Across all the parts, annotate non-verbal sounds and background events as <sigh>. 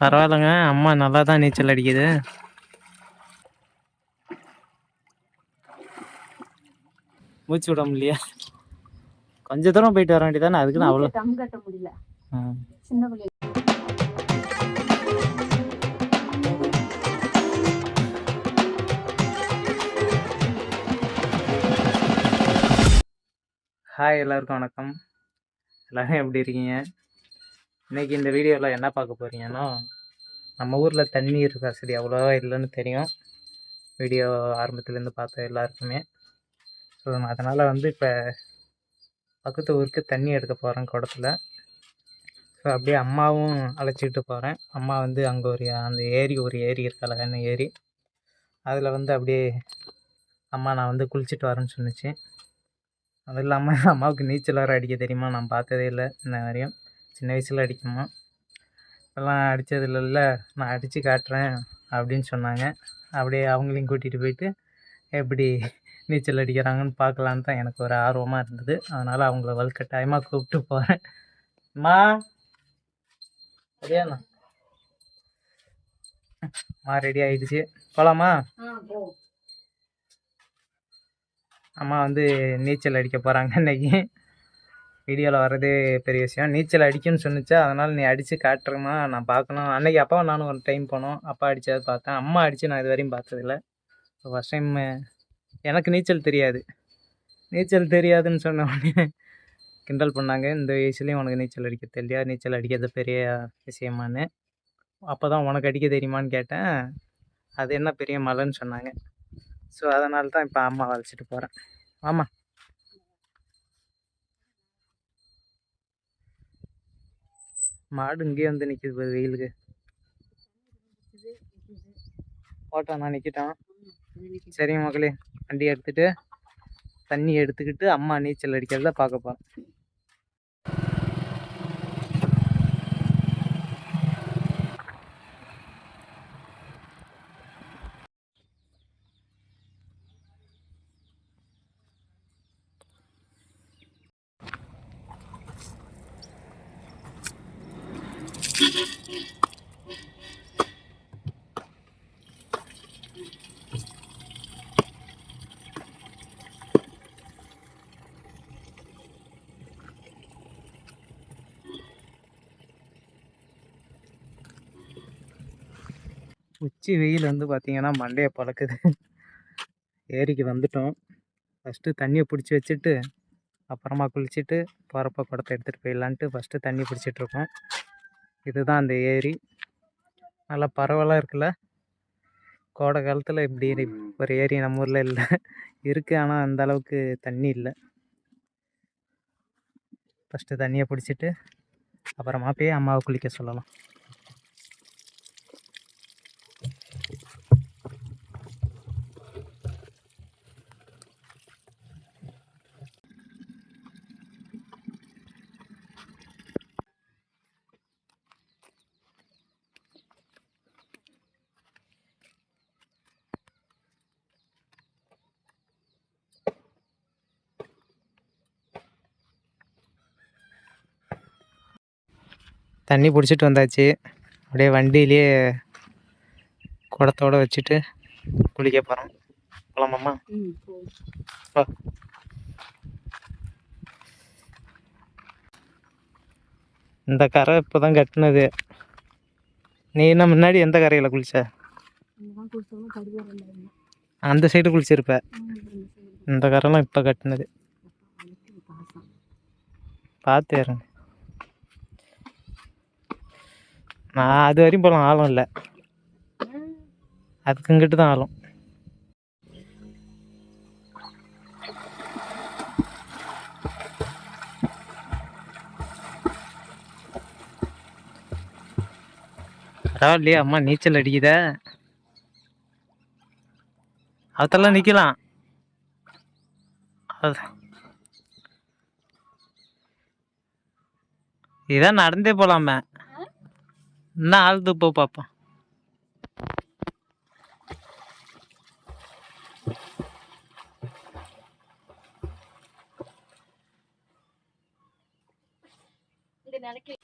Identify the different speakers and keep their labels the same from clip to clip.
Speaker 1: பரவாயில்லைங்க. அம்மா நல்லா தான் நீச்சல் அடிக்குது. மூச்சு விட முடியலையா? கொஞ்ச தூரம் போயிட்டு வர வேண்டியதானே அதுக்கு நான் அவ்வளோ
Speaker 2: டம் கட்ட முடியல. சின்ன பிள்ளை.
Speaker 1: ஹாய் எல்லாருக்கும் வணக்கம். எல்லாரும் எப்படி இருக்கீங்க? இன்னைக்கு இந்த வீடியோவில் என்ன பார்க்க போறீங்கன்னா நம்ம ஊரில் தண்ணீர் வசதி அவ்வளோவா இல்லைன்னு தெரியும். வீடியோ ஆரம்பத்துலேருந்து பார்த்த எல்லாருக்குமே. ஸோ அதனால் வந்து இப்போ பக்கத்து ஊருக்கு தண்ணி எடுக்க போகிறேன் குடத்துல. ஸோ அப்படியே அம்மாவும் அழைச்சிட்டு போகிறேன் அம்மா வந்து அங்கே ஒரு அந்த ஏரி ஒரு ஏரி இருக்கு அழகான ஏரி. அதில் வந்து அப்படியே அம்மா நான் வந்து குளிச்சுட்டு வரேன்னு சொன்னிச்சு. அது இல்லாமல் அம்மாவுக்கு நீச்சல் வர அடிக்க தெரியுமா? நான் பார்த்ததே இல்லை இன்ன வரையும் சின்ன வயசில் அடிக்குமா இப்போல்லாம் அடித்தது இல்லைல்ல நான் அடித்து காட்டுறேன் அப்படின்னு சொன்னாங்க. அப்படியே அவங்களையும் கூட்டிகிட்டு போயிட்டு எப்படி நீச்சல் அடிக்கிறாங்கன்னு பார்க்கலான்னு தான் எனக்கு ஒரு ஆர்வமாக இருந்தது. அதனால் அவங்கள வலுக்கட்டாயமாக கூப்பிட்டு போகிறேன் அம்மா சரியாண்ணா அம்மா ரெடி ஆயிடுச்சு. போகலாமா அம்மா வந்து நீச்சல் அடிக்க போகிறாங்க இன்னைக்கு. வீடியோவில் வர்றதே பெரிய விஷயம். நீச்சல் அடிக்குன்னு சொன்னிச்சு அதனால் நீ அடித்து காட்டுறமா நான் பார்க்கணும். அன்னைக்கு அப்பாவும் நானும் ஒரு டைம் போனோம். அப்பா அடித்தது பார்த்தேன். அம்மா அடித்து நான் இது வரையும் பார்த்ததில்ல ஃபஸ்ட் டைம் எனக்கு நீச்சல் தெரியாது. நீச்சல் தெரியாதுன்னு சொன்ன உடனே கிண்டல் பண்ணாங்க. இந்த வயசுலேயும் உனக்கு நீச்சல் அடிக்க தெரியாது நீச்சல் அடிக்கிறது பெரிய விஷயமான்னு. அப்போ தான் உனக்கு அடிக்க தெரியுமான்னு கேட்டேன். அது என்ன பெரிய மலைன்னு சொன்னாங்க. ஸோ அதனால தான் இப்போ அம்மா அழைச்சிட்டு போகிறேன் ஆமாம் மாடு இங்கேயே வந்து நிற்கிது பாரு வெயிலுக்கு. ஓட்டான் நான் நிற்கிட்டான் சரிங்க மக்களே வண்டி எடுத்துகிட்டு தண்ணி எடுத்துக்கிட்டு அம்மா நீச்சல் அடிக்கிறத பார்க்க போகிறேன் உச்சி வெயில் வந்து பார்த்திங்கன்னா மண்டையை பழக்குது. ஏரிக்கு வந்துட்டோம். ஃபஸ்ட்டு தண்ணியை பிடிச்சி வச்சுட்டு அப்புறமா குளிச்சுட்டு போகிறப்ப குடத்தை எடுத்துகிட்டு போயிடலான்ட்டு ஃபஸ்ட்டு தண்ணி பிடிச்சிட்ருக்கோம் இதுதான் அந்த ஏரி. நல்லா பரவலாக இருக்குல்ல? கோடை காலத்தில் இப்படி ஒரு ஏரி நம்ம ஊரில் இல்லை. இருக்குது ஆனால் அந்த அளவுக்கு தண்ணி இல்லை. ஃபஸ்ட்டு தண்ணியை பிடிச்சிட்டு அப்புறமா போய் அம்மாவை குளிக்க சொல்லலாம். தண்ணி பிடிச்சிட்டு வந்தாச்சு. அப்படியே வண்டியிலே குடத்தோட வச்சுட்டு குளிக்க போகிறோம் போலாமாம்மா
Speaker 2: ம் போ
Speaker 1: வா. இந்த கரை இப்போ தான் கட்டினது. நீ என்ன முன்னாடி எந்த கரையில் குளிச்ச? அந்த சைடு குளிச்சிருப்ப. இந்த கரைலாம் இப்போ கட்டினது. பார்த்து இறங்க. நான் அது வரையும் போகலாம் ஆழம் இல்லை. அதுக்கு இங்கிட்டு தான் ஆழம் பரவாயில்லையே அம்மா நீச்சல் அடிக்குத. அதெல்லாம் நிற்கலாம் இதான் நடந்தே போகலாமே போ பார்ப்போம்
Speaker 2: இந்த நிலைக்கு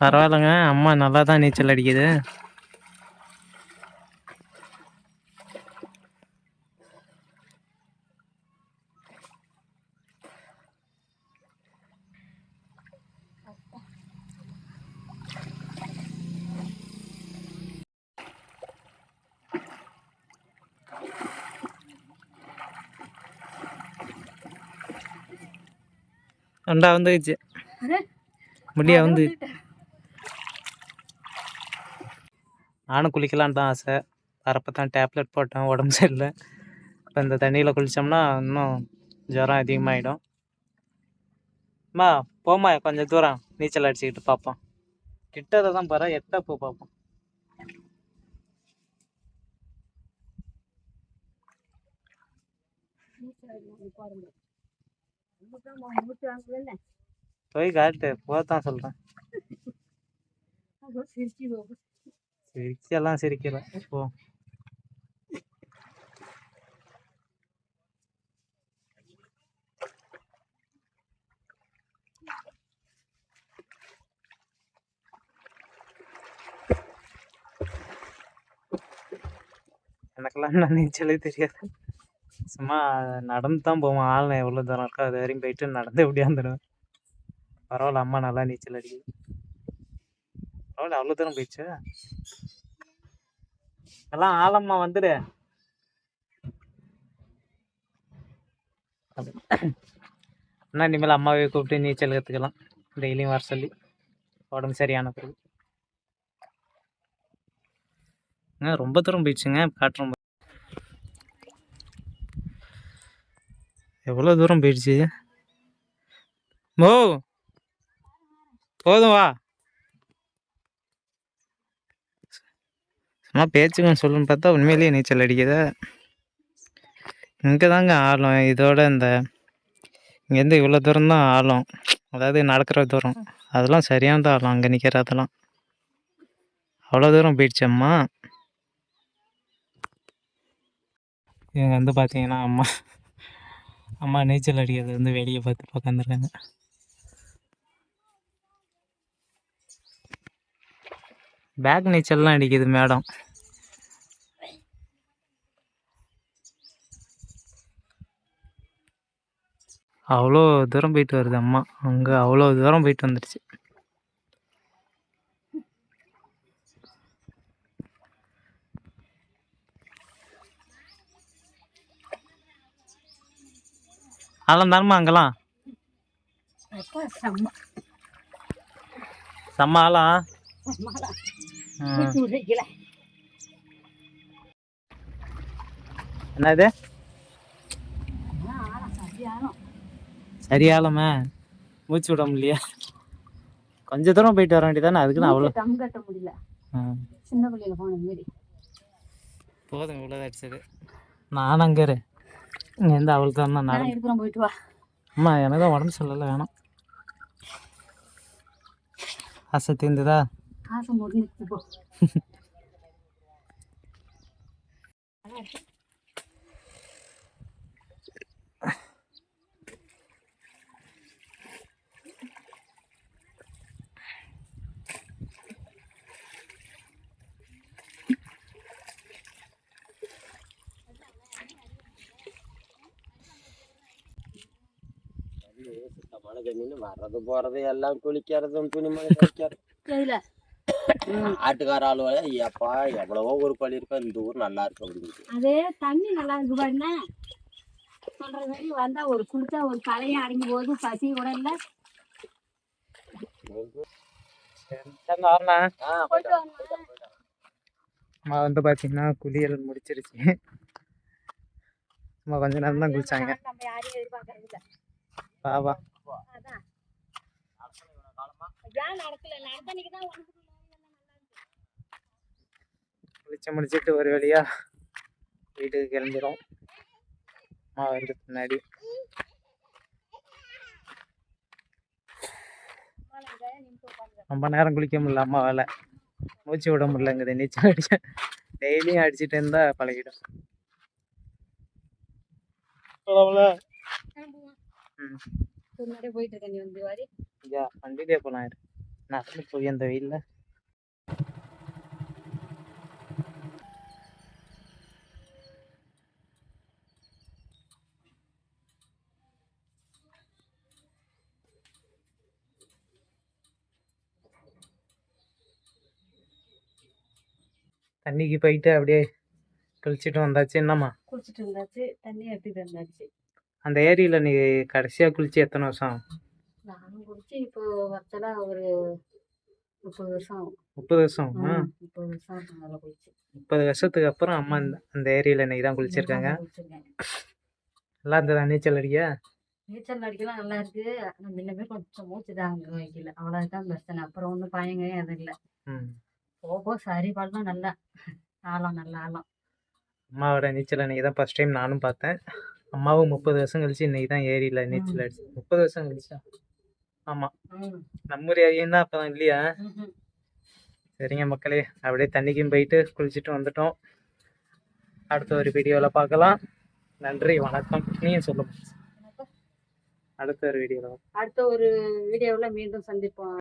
Speaker 1: பரவாயில்லைங்க அம்மா நல்லா தான் நீச்சல் அடிக்குது. ரெண்டா வந்துச்சு
Speaker 2: அரே,
Speaker 1: முடியா வந்து. நானும் குளிக்கலான்னு தான் ஆசை. வரப்போ தான் டேப்லெட் போட்டேன் உடம்பு சரியில்லை. இப்போ இந்த தண்ணியில் குளித்தோம்னா இன்னும் ஜுரம் அதிகமாகிடும் அம்மா போம்மா கொஞ்சம் தூரம். நீச்சல் அடிச்சுக்கிட்டு பார்ப்போம். கிட்டதை தான் பாரு எட்ட போ பார்ப்போம்.
Speaker 2: நீச்சல் அடிக்கலாம், உட்காருங்க. நமக்குதான் மா- மூச்சு வாங்குதுல்ல,
Speaker 1: போய் காட்டு
Speaker 2: அதான் சிரிக்குது.
Speaker 1: சிரிச்செல்லாம் சிரிக்கல போ. எனக்கெல்லாம் நான் நீச்சலே தெரியாது. சும்மா நடந்து தான் போவோம் ஆள் எவ்வளோ தூரம் இருக்கோ அது வரையும் போயிட்டு நடந்து எப்படியாந்துடுவேன் பரவாயில்ல அம்மா நல்லா நீச்சல் அடிக்குது. பரவாயில்ல அவ்வளோ தூரம் போயிடுச்சு? எல்லாம் ஆளம்மா வந்துடு. அண்ணா இனிமேல் அம்மாவே கூப்பிட்டு நீச்சல் கற்றுக்கலாம் டெய்லியும் வர சொல்லி. உடம்பு சரியான பிறகு. ரொம்ப தூரம் போயிடுச்சுங்க. காட்டுறோம் எவ்வளோ தூரம் போயிடுச்சு? மோ போதும் வா. சும்மா பேச்சுக்கன்னு சொல்லுன்னு பார்த்தா உண்மையிலேயே நீச்சல் அடிக்குதா இங்கே தாங்க ஆழம். இதோட இந்த இங்கேருந்து இவ்வளோ தூரம் தான் ஆழம். அதாவது நடக்கிற தூரம். அதெல்லாம் சரியான தான் ஆழம். அங்கே நிற்கிறதெல்லாம் அவ்வளோ தூரம் போயிடுச்சம்மா இவங்க வந்து பார்த்தீங்கன்னா அம்மா. அம்மா நீச்சல் அடிக்கிறது வந்து வெளியே பார்த்து உட்காந்துருக்காங்க பேக் நீச்சல்லாம் அடிக்குது மேடம் அவ்வளோ தூரம் போயிட்டு வருது அம்மா. அங்கே அவ்வளோ தூரம் போயிட்டு வந்துடுச்சு அதெல்லாம் தானம்மா அங்கெல்லாம்
Speaker 2: அப்பா, செம்ம.
Speaker 1: செம்ம ஆளாம்
Speaker 2: செம்மடா.
Speaker 1: ஆ.
Speaker 2: மூச்சு விடுறீங்கள.
Speaker 1: என்னது. சரியாலமே மூச்சு விட முடியலையா கொஞ்ச தூரம் போயிட்டு வர வேண்டியதானே அதுக்குன்னு அவ்வளோ
Speaker 2: தம் கட்ட முடியல. சின்ன பிள்ளையில போன மாரி
Speaker 1: போதும் இவ்வளோ அடிச்சது நான் அங்கே இங்கேருந்து அவள் தான்
Speaker 2: நான்
Speaker 1: நடந்து.
Speaker 2: எடுக்கிறோம் போயிட்டு வா.
Speaker 1: அம்மா எனக்கு தான் உடம்பு சொல்லலை வேணாம். ஆசை தீர்ந்துதா?
Speaker 2: ஆசை முடிஞ்சிச்சு போ. <laughs>
Speaker 3: சுத்தமான தண்ணின்னு வர்றது போறது எல்லாம் குளிக்கிறதும் துணிமணி
Speaker 2: கையில
Speaker 3: ஆட்டுக்கார ஆளுவல ஏப்பா எவ்வளவோ ஒரு பள்ளி இருக்கா இந்த ஊர் நல்லா இருக்கு அப்படின்னு
Speaker 2: அதே தண்ணி நல்லா இருக்கு பாருண்ணே சொல்ற மாதிரி வந்தா ஒரு குளிச்சா ஒரு தலையும் அடங்கி போகுது பசி கூட இல்ல போயிட்டு வாங்க
Speaker 1: அம்மா வந்து பார்த்தீங்கன்னா குளியல் முடிச்சிருச்சு சும்மா கொஞ்ச நேரம் தான் குளிச்சாங்க பாவா
Speaker 2: அதான். ஏன் நடக்கல? நடத்தனைக்கு தான் உனக்கு
Speaker 1: குளிச்சு முடிச்சிட்டு ஒரு வழியா வீட்டுக்கு கிளம்பிடும் அம்மா வந்து பின்னாடி ரொம்ப நேரம் குளிக்க முடியல அம்மா வேலை. மூச்சு விட முடியலங்குது நீச்சல் அடிக்க. டெய்லியும் அடிச்சிட்டு இருந்தா பழகிடும். ம்.
Speaker 2: முன்னாடியே போயிட்டு இருக்க நீ வந்து வாரி.
Speaker 1: ஐயா வண்டியிலே போகலாம் நடந்து போய் அந்த வெயில்ல. தண்ணிக்கு போயிட்டு அப்படியே குளிச்சுட்டு வந்தாச்சு என்னம்மா?
Speaker 2: குளிச்சுட்டு இருந்தாச்சு தண்ணி எடுத்துட்டு இருந்தாச்சு
Speaker 1: அந்த ஏரியில் நீ கடைசியாக குளிச்சு எத்தனை வருஷம் ஆகும்?
Speaker 2: நானும் குடிச்சு இப்போ வச்சலா ஒரு முப்பது வருஷம் ஆகும்.
Speaker 1: முப்பது வருஷம்? ஆகுமா?
Speaker 2: முப்பது வருஷம் ஆகும் அதில் குளிச்சு.
Speaker 1: முப்பது வருஷத்துக்கு அப்புறம் அம்மா இந்த அந்த ஏரியில் இன்னைக்கு தான் குளிச்சிருக்காங்க.
Speaker 2: நான் குளிச்சிருக்கேன்.
Speaker 1: நல்லா இருந்ததா நீச்சல் அடிக்க?
Speaker 2: நீச்சல் அடிக்கலாம் நல்லா இருக்கு. ஆனா முன்னமே கொஞ்சம் மூச்சு தாங்க வைக்கல. அவ்வளவுதான் பிரச்சனை. அப்புறம் ஒன்றும் பயங்க எதுவும் இல்லை
Speaker 1: ம்.
Speaker 2: போக போக சரி பண்ணலாம் நல்லா. ஆழம் நல்லா ஆழம்.
Speaker 1: அம்மாவோட நீச்சல் இன்னைக்கு தான் ஃபஸ்ட் டைம் நானும் பார்த்தேன். அம்மாவும் முப்பது வருஷம் கழிச்சு இன்னைக்கு தான் ஏரியில் நீச்சல் அடிச்சு முப்பது வருஷம் கழிச்சா? ஆமாம்
Speaker 2: ம்.
Speaker 1: நம்ம ஏரியும் தான் அப்போ தான் இல்லையா. சரிங்க மக்களே அப்படியே தண்ணிக்கும் போயிட்டு குளிச்சுட்டு வந்துட்டோம். அடுத்த ஒரு வீடியோவில் பார்க்கலாம். நன்றி வணக்கம். நீயும் சொல்லுங்க. அடுத்த ஒரு வீடியோவில்
Speaker 2: அடுத்த ஒரு வீடியோவில் மீண்டும் சந்திப்போம்.